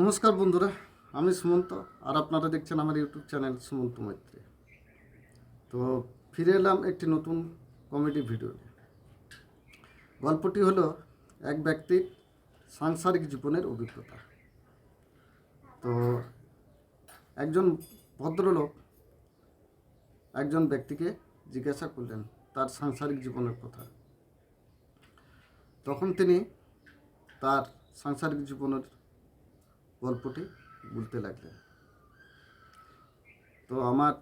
নমস্কার বন্ধুরা, আমি সুমন্ত, আর আপনারা দেখছেন আমার ইউটিউব চ্যানেল সুমন্ত মৈত্রী। তো ফিরে এলাম একটি নতুন কমেডি ভিডিও গল্পটি হলো এক ব্যক্তির সাংসারিক জীবনের অভিজ্ঞতা। তো একজন ভদ্রলোক একজন ব্যক্তিকে জিজ্ঞাসা করলেন তার সাংসারিক জীবনের কথা। তখন তিনি তার সাংসারিক জীবনের গল্পটি বলতে লাগলেন। তো আমার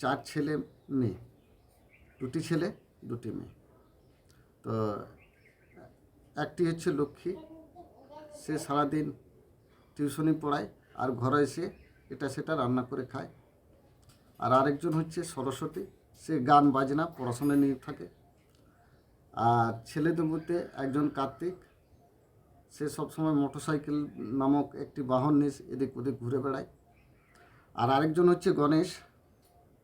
চার ছেলে মেয়ে, দুটি ছেলে, দুটি মেয়ে। তো একটি হচ্ছে লক্ষ্মী, সে সারাদিন টিউশনি পড়ায় আর ঘরে এসে এটা সেটা রান্না করে খায়। আর আরেকজন হচ্ছে সরস্বতী, সে গান বাজনা, পড়াশোনা নিয়ে থাকে। আর ছেলেদের মধ্যে একজন কার্তিক সে সবসময় মোটরসাইকেল নামক একটি বাহন নিয়ে এদিক ওদিক ঘুরে বেড়ায়। আর আরেকজন হচ্ছে গণেশ।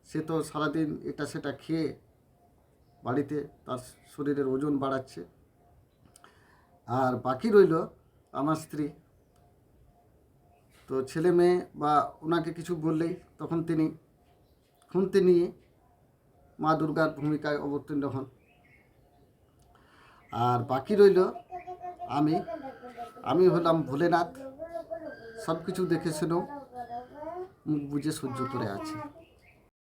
সে তো সারাদিন এটা সেটা খেয়ে বাড়িতে তার শরীরের ওজন বাড়াচ্ছে। আর বাকি রইল আমার স্ত্রী। তো ছেলে মেয়ে বা ওনাকে কিছু বললেই তখন তিনি খুনতে নিয়ে মা দুর্গার ভূমিকায় অবতীর্ণ হন। আর বাকি রইল আমি আমি হলাম ভোলেনাথ। সব কিছু দেখে শুনেও মুখ বুঝে সহ্য করে আছি।